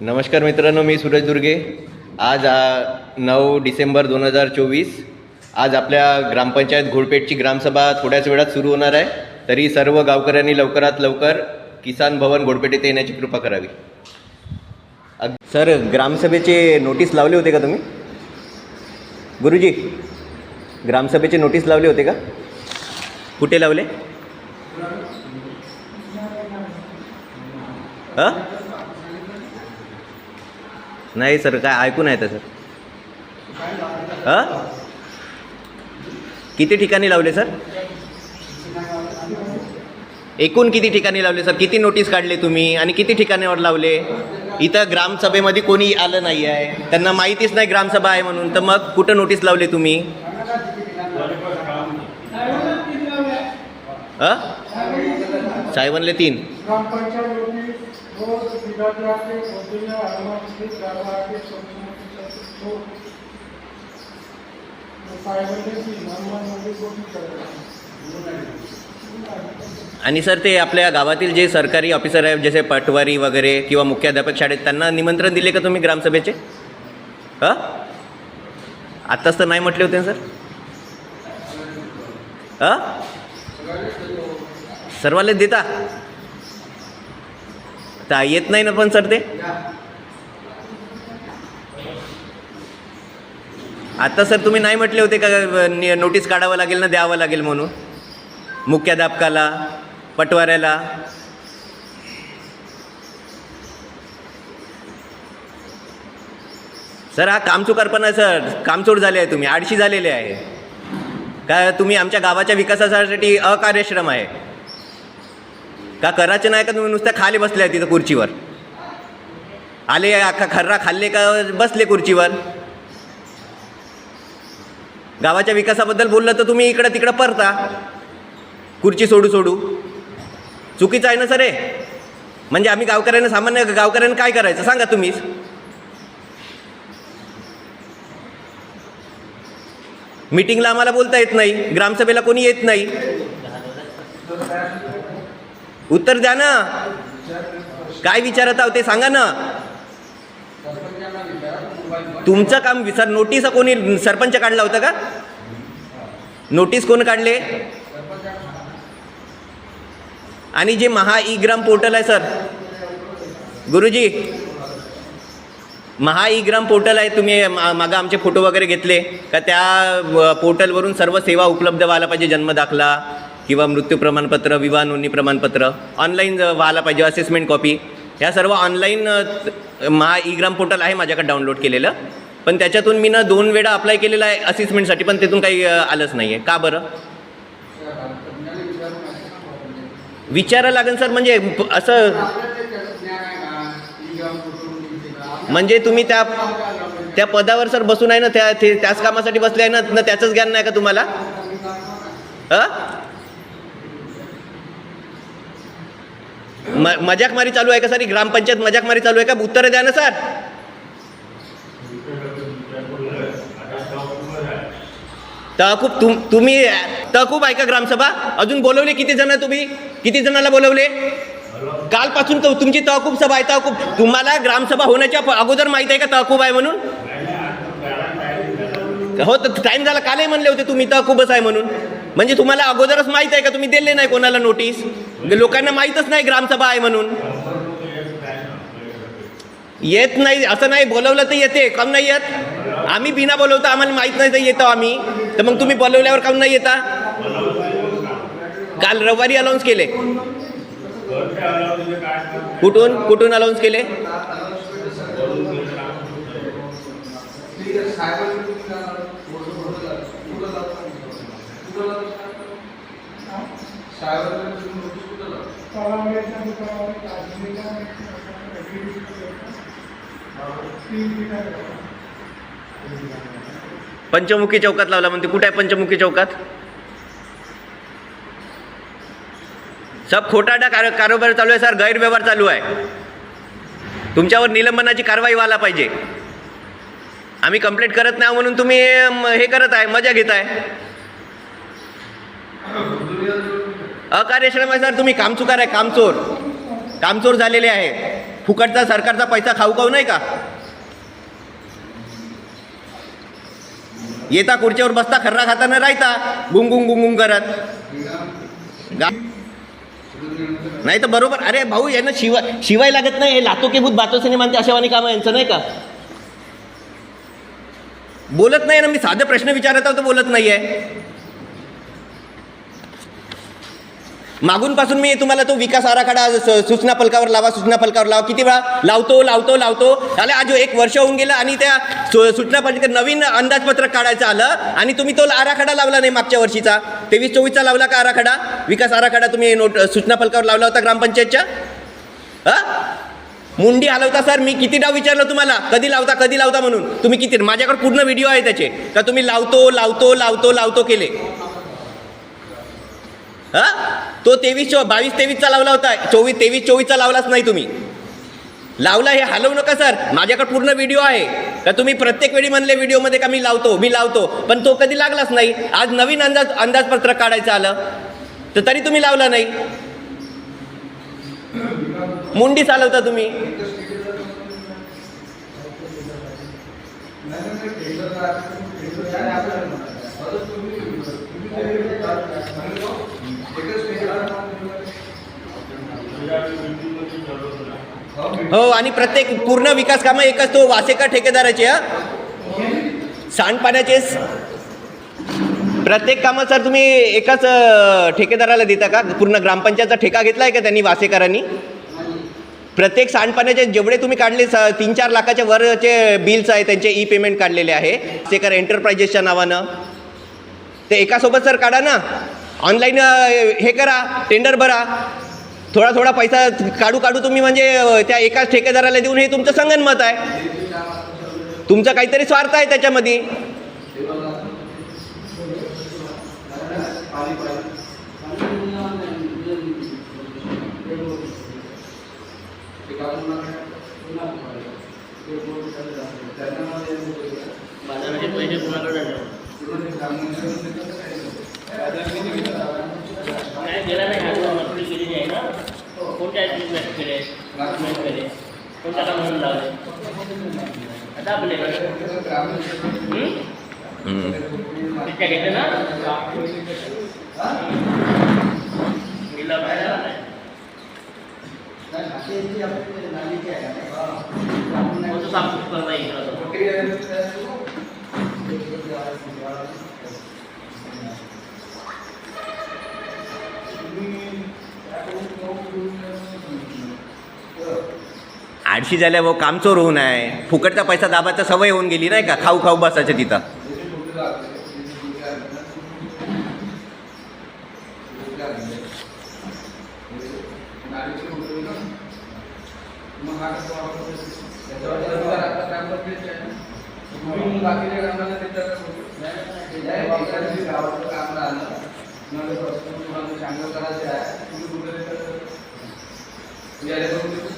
नमस्कार मित्रांनो मी सूरज दुर्गे. आज नऊ डिसेंबर दोन हजार चोवीस. आज आपल्या ग्रामपंचायत घोडपेठची ग्रामसभा थोड्याच वेळात सुरू होणार आहे. तरी सर्व गावकऱ्यांनी लवकरात लवकर किसान भवन घोडपेठ येथे येण्याची कृपा करावी. सर ग्रामसभेचे नोटीस लावले होते का तुम्ही? गुरुजी ग्रामसभेचे नोटीस लावले होते का? कुठे लावले? हां? नाही सर काय ऐकून आहे सर. हां? किती ठिकाणी लावले सर? एकूण किती ठिकाणी लावले सर? किती नोटीस काढले तुम्ही? आणि किती ठिकाणावर लावले? इथं ग्रामसभेमध्ये कोणी आलं नाही आहे. त्यांना माहितीच नाही ग्रामसभा आहे म्हणून. तर मग कुठं नोटीस लावले तुम्ही? हां? साहेबांले तीन. रोज विभागाचे औद्योगिक आरमाचे ग्रामाचे आणि सर ते आपल्या गावातील जे सरकारी ऑफिसर आहेत जसे पटवारी वगैरे किंवा मुख्याध्यापक शाळेत त्यांना निमंत्रण दिले का तुम्ही ग्रामसभेचे? हां? आत्ताच तर नाही म्हटले होते ना सर. हां? सर्वांना देता? तर येत नाही ना पण सर ते? आता सर तुम्ही नाही म्हटले होते का नोटीस काढावं लागेल ना द्यावं लागेल म्हणून? मुख्याध्यापकाला पटवाऱ्याला? सर हा कामचुकारपणा आहे सर कामचोर झाले आहे तुम्ही आडशी झालेले आहे. का तुम्ही आमच्या गावाच्या विकासासाठी अकार्यश्रम आहे. का करायचे नाही का तुम्ही नुसत्या खाली बसले आहे तिथं खुर्चीवर? आले अख्खा खर्रा खाल्ले का बसले खुर्चीवर? गावाच्या विकासाबद्दल बोललं तर तुम्ही इकडं तिकडं परता. खुर्ची सोडू सोडू. चुकीचं आहे ना सर हे? म्हणजे आम्ही गावकऱ्यांना सामान्य गावकऱ्यांना काय करायचं? सांगा तुम्हीच. मीटिंगला आम्हाला बोलता येत नाही. ग्रामसभेला कोणी येत नाही. उत्तर द्या ना. काय विचारत आहो ते सांगा ना. तुमचं काम विचार नोटीस कोणी सरपंच काढला होता का? नोटीस कोण काढले? आणि जे महा ई ग्राम पोर्टल आहे सर. गुरुजी महा ई ग्राम पोर्टल आहे तुम्ही मागं आमचे फोटो वगैरे घेतले. का त्या पोर्टलवरून सर्व सेवा उपलब्ध व्हायला पाहिजे जन्म दाखला. किंवा मृत्यू प्रमाणपत्र विवाह नोंदणी प्रमाणपत्र ऑनलाईन व्हायला पाहिजे असेसमेंट कॉपी ह्या सर्व online Maha E Gram portal आहे माझ्याकडे डाउनलोड केलेलं. पण त्याच्यातून मी ना दोन वेळा अप्लाय केलेलं आहे असेसमेंटसाठी पण तिथून काही आलंच नाही आहे का बरं? विचारा लागेल सर म्हणजे असं म्हणजे तुम्ही त्या त्या पदावर सर बसून आहे ना त्या ते त्याच कामासाठी बसले आहे ना त्याचंच ज्ञान नाही का तुम्हाला? अ? म मजाकमारी चालू आहे का सर? ग्रामपंचायत मजाकमारी चालू आहे का? उत्तरं द्या ना सर. तहकूब तुम तुम्ही तहकूब आहे का ग्रामसभा? अजून बोलवले किती जण तुम्ही? किती जणाला बोलवले? कालपासून तर तुमची तहकूब सभा आहे तहकूब. तुम्हाला ग्रामसभा होण्याच्या अगोदर माहीत आहे का तहकूब आहे म्हणून? हो तर टाईम झाला कालही म्हणले होते तुम्ही तहकूबच आहे म्हणून. म्हणजे तुम्हाला अगोदरच माहीत आहे का? तुम्ही दिले नाही कोणाला नोटीस म्हणजे लोकांना माहीतच नाही ग्रामसभा आहे म्हणून. येत नाही असं नाही बोलवलं तर येते काम नाही येत? आम्ही बिना बोलवता आम्हाला माहीत नाही तर येतो आम्ही. तर मग तुम्ही बोलवल्यावर काम नाही येता? काल रविवारी अलाउन्स केले. कुठून? कुठून अलाउन्स केले? तलावाच्या दुकानावर काढलेल्या तीन ठिकाणी पंचमुखी चौकात लावला म्हणते. कुठे आहे पंचमुखी चौकात? सब खोटाडा कार कारोबार चालू आहे सर गैरव्यवहार चालू आहे. तुमच्यावर निलंबनाची कारवाई व्हायला पाहिजे. आम्ही कंप्लेंट करत नाही म्हणून तुम्ही हे करत आहे मजा घेत आहे. अकार्यक्षम आहे सर तुम्ही कामचुकार आहे कामचोर. कामचोर झालेले आहे. फुकटचा सरकारचा पैसा खाऊ खाऊ नाही का? येता खुर्चीवर बसता खर्रा खाताना राहता. गुंगुंग गुंगुंग करत. नाही तर बरोबर. अरे भाऊ यांना शिवाय शिवाय लागत नाही. हे लातो के भूत बातो सिने मानते अशावानी कामं यांचं नाही का? बोलत नाही ना. मी साधे प्रश्न विचारत आहोत तर बोलत नाही आहे मागून पासून मी तुम्हाला तो विकास आराखडा सूचना फलकावर लावा सूचना फलकावर लावा. किती वेळा लावतो लावतो लावतो. आले आज एक वर्ष होऊन गेलं आणि त्या सु- सूचना फलक नवीन अंदाजपत्रक काढायचं आलं आणि तुम्ही तो आराखडा लावला नाही मागच्या वर्षीचा. तेवीस चोवीसचा लावला का आराखडा? विकास आराखडा तुम्ही नोट सूचना फलकावर लावला होता ग्रामपंचायतच्या? हा मुंडी हलवता सर मी किती डाव विचारलं तुम्हाला? कधी लावता कधी लावता म्हणून? तुम्ही किती माझ्याकडे पूर्ण व्हिडिओ आहे त्याचे. का तुम्ही लावतो लावतो लावतो लावतो केले? हां तो तेवीस चो बावीस तेवीसचा लावला होता चोवीस तेवीस चोवीसचा लावलाच नाही तुम्ही लावला हे हलवू नका सर माझ्याकडे पूर्ण व्हिडिओ आहे का तुम्ही प्रत्येक वेळी म्हणले व्हिडिओमध्ये का मी लावतो मी लावतो पण तो कधी लागलाच नाही आज नवीन अंदाज अंदाजपत्रक काढायचं आलं तर तरी तुम्ही लावला नाही मुंडी चालवता तुम्ही हो आणि प्रत्येक पूर्ण विकास कामं एकच तो वासेकर ठेकेदाराचे हा? सांडपाण्याचे प्रत्येक कामं सर तुम्ही एकाच ठेकेदाराला देता का? पूर्ण ग्रामपंचायतचा ठेका घेतला आहे का त्यांनी वासेकरांनी? प्रत्येक सांडपाण्याचे जेवढे तुम्ही काढले स तीन चार लाखाच्या वरचे बिल्स आहे त्यांचे ई पेमेंट काढलेले आहे. वासेकर एंटरप्राइजेसच्या नावानं. ते एकासोबत सर काढा ना. ऑनलाईन हे करा टेंडर भरा. थोडा थोडा पैसा काढू काढू तुम्ही म्हणजे त्या एकाच ठेकेदाराला देऊन हे तुमचं संगनमत आहे. तुमचा काहीतरी स्वार्थ आहे त्याच्यामध्ये. बाजाराचे पैसे नाही गेला नाही हा नोकरी केलेली आहे ना कोणत्या बिझनेस केले केले कोणत्या कामाला लावले आता आपले हं? हम्म. घेते ना गेला पाहिजे नाही आळशी झाल्या भाऊ कामचोर होऊन आहे फुकटचा पैसा दाबाचा सवय होऊन गेली नाही का? खाऊ खाऊ बसायचं तिथं. मनमानी कारभार आहे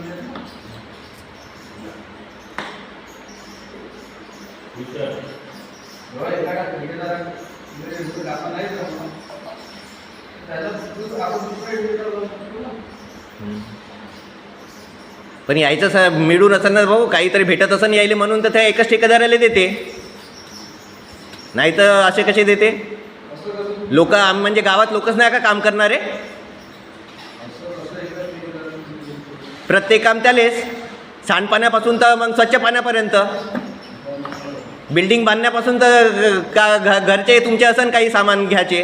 पण यायचं मिळून असं ना भाऊ काहीतरी भेटत असं यायले म्हणून तर त्या एकाच ठेकेदाराला देते. नाही तर असे कसे देते? लोक आम लोक म्हणजे गावात लोकच नाही का काम करणारे? प्रत्येक काम त्यालेच. सांडपाण्यापासून तर मग स्वच्छ पाण्यापर्यंत. बिल्डिंग बांधण्यापासून तर का घ घरचे तुमचे असन काही सामान घ्यायचे?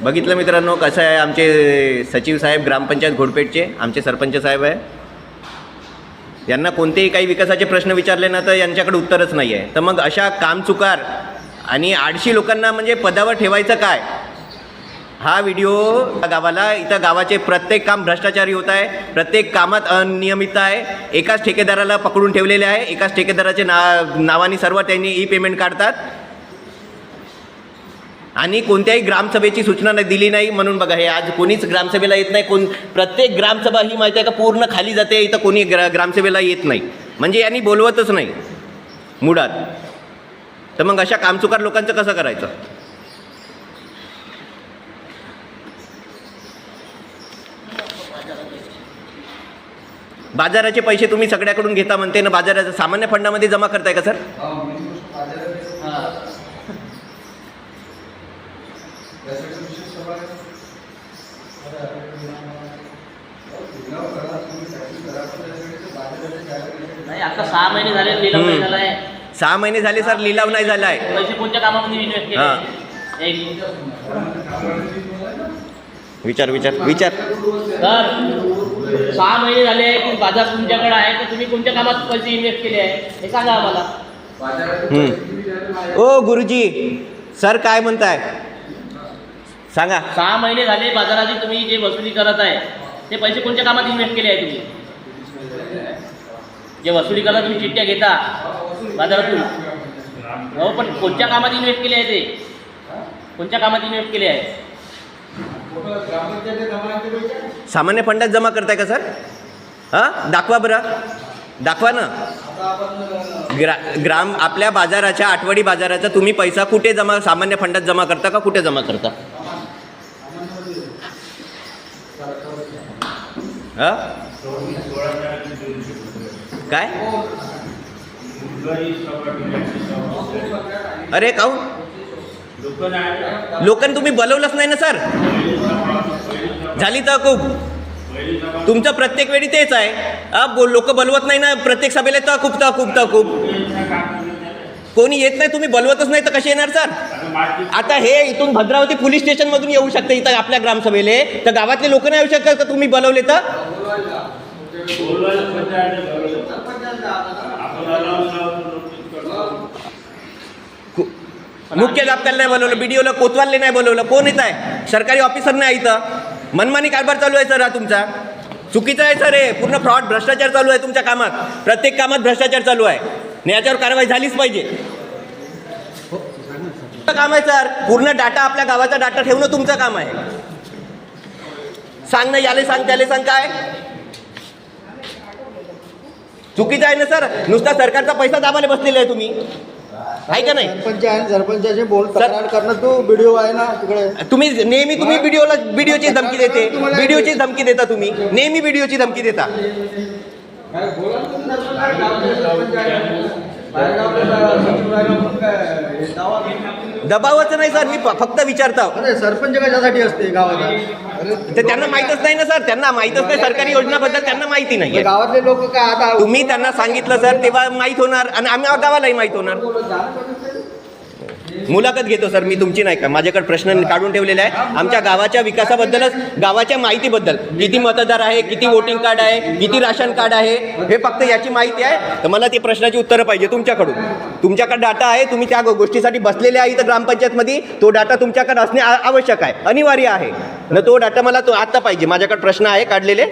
बघितलं मित्रांनो कसं आहे आमचे सचिव साहेब ग्रामपंचायत घोडपेठचे आमचे सरपंच साहेब आहे. यांना कोणतेही काही विकासाचे प्रश्न विचारले ना तर यांच्याकडे उत्तरच नाही आहे तर मग अशा कामचुकार आणि आडशी लोकांना म्हणजे पदावर ठेवायचं काय? हा व्हिडिओ गावाला इथं गावाचे प्रत्येक काम भ्रष्टाचारी होत आहे प्रत्येक कामात अनियमितता आहे. एकाच ठेकेदाराला पकडून ठेवलेले आहे एकाच ठेकेदाराचे ना नावाने सर्व त्यांनी ई पेमेंट काढतात. आणि कोणत्याही ग्रामसभेची सूचना नाही दिली नाही म्हणून बघा हे आज कोणीच ग्रामसभेला येत नाही कोण प्रत्येक ग्रामसभा ही माहिती आहे का पूर्ण खाली जाते इथं कोणी ग्रा ग्रामसभेला येत नाही. म्हणजे यांनी बोलवतच नाही. मुळात. तर मग अशा कामचुकार लोकांचं कसं करायचं बाजाराचे पैसे तुम्ही सगळ्याकडून घेता म्हणते ना बाजाराचं सामान्य फंडामध्ये जमा करताय का सर? नाही आता सहा महिने झाले सहा महिने झाले सर लिलाव नाही झाला आहे पैसे कोणत्या कामामध्ये इन्व्हेस्ट. केले? विचार विचार विचार. तर सहा महिने झाले की बाजार तुमच्याकडे आहे तर तुम्ही कोणत्या कामात पैसे इन्व्हेस्ट केले आहे? हे सांगा आम्हाला? ओ गुरुजी सर काय म्हणताय? सांगा. सहा महिने झाले बाजाराची तुम्ही जे वसुली करत आहे ते पैसे कोणत्या कामात इन्व्हेस्ट केले आहे तुम्ही? जे वसुली करता तुम्ही चिठ्ठ्या घेता. बाजारातून हो पण कोणत्या कामात इन्व्हेस्ट केले आहे ते? कोणत्या कामात इन्व्हेस्ट केले आहे? सामान्य फंडात जमा करताय का सर? हां? दाखवा बरं. दाखवा ना. ग्रा ग्राम आपल्या बाजाराच्या आठवडी बाजाराचा तुम्ही पैसा कुठे जमा सामान्य फंडात जमा करता का कुठे जमा करता? हां? काय? अरे काहून लोकन तुम्ही बोलवलंच नाही ना सर. झाली तर खूप तुमचं प्रत्येक वेळी तेच आहे. लोक बोलवत नाही ना प्रत्येक सभेला तर खूप तर खूप तर खूप कोणी येत नाही तुम्ही बोलवतच नाही तर कसे येणार सर? आता हे इथून भद्रावती पोलीस स्टेशनमधून येऊ शकते इथं आपल्या ग्रामसभेले. तर गावातले लोक नाही येऊ शकतात का तुम्ही बोलवले तर? मुख्य दाप्त्याला नाही बोलवलं बीडीओला कोतवालले नाही बोलवलं. कोण येत आहे? सरकारी ऑफिसर नाही इथं. मनमानी कारभार चालू आहे सर हा तुमचा. चुकीचं आहे सर हे. पूर्ण फ्रॉड भ्रष्टाचार चालू आहे तुमच्या कामात. प्रत्येक कामात भ्रष्टाचार चालू आहे. आणि याच्यावर कारवाई झालीच पाहिजे. काम आहे सर. पूर्ण डाटा आपल्या गावाचा डाटा ठेवणं तुमचं काम आहे. सांग ना याले सांग त्याले सांग काय? चुकीचं आहे ना सर? नुसता सरकारचा पैसा दाबाले बसलेला आहे तुम्ही. आहे का नाही? सरपंच आहे सरपंचाचे बोल सर- तक्रार करणं तो व्हिडिओ आहे ना तिकडे. तुम्ही नेहमी तुम्ही व्हिडिओला व्हिडिओची धमकी देते. व्हिडिओची धमकी देता तुम्ही. नेहमी व्हिडिओची धमकी देता. बाहेरगावला दबावाचं नाही सर. मी फक्त विचारतो. अरे सरपंच कशासाठी असते गावात अरे तर त्यांना माहीतच नाही ना सर. त्यांना माहीतच नाही सरकारी योजनाबद्दल त्यांना माहिती नाही गावातले लोक काय आता तुम्ही त्यांना सांगितलं सर तेव्हा माहीत होणार. आणि आम्ही गावालाही माहीत होणार. मुलाखत घेतो सर. मी तुमची नाही का? माझ्याकडे प्रश्न काढून ठेवलेला आहे. आमच्या गावाच्या विकासाबद्दलच गावाच्या माहितीबद्दल. किती मतदार आहे किती वोटिंग कार्ड आहे किती राशन कार्ड आहे हे फक्त याची माहिती आहे. तर मला ती प्रश्नाची उत्तरं पाहिजे तुमच्याकडून. तुमच्याकडे डाटा आहे तुम्ही त्या गोष्टीसाठी बसलेले आहे इथं ग्रामपंचायतमध्ये. तो डाटा तुमच्याकडे असणे आवश्यक आहे अनिवार्य आहे. न तो डाटा मला तो आत्ता पाहिजे. माझ्याकडे प्रश्न आहे काढलेले.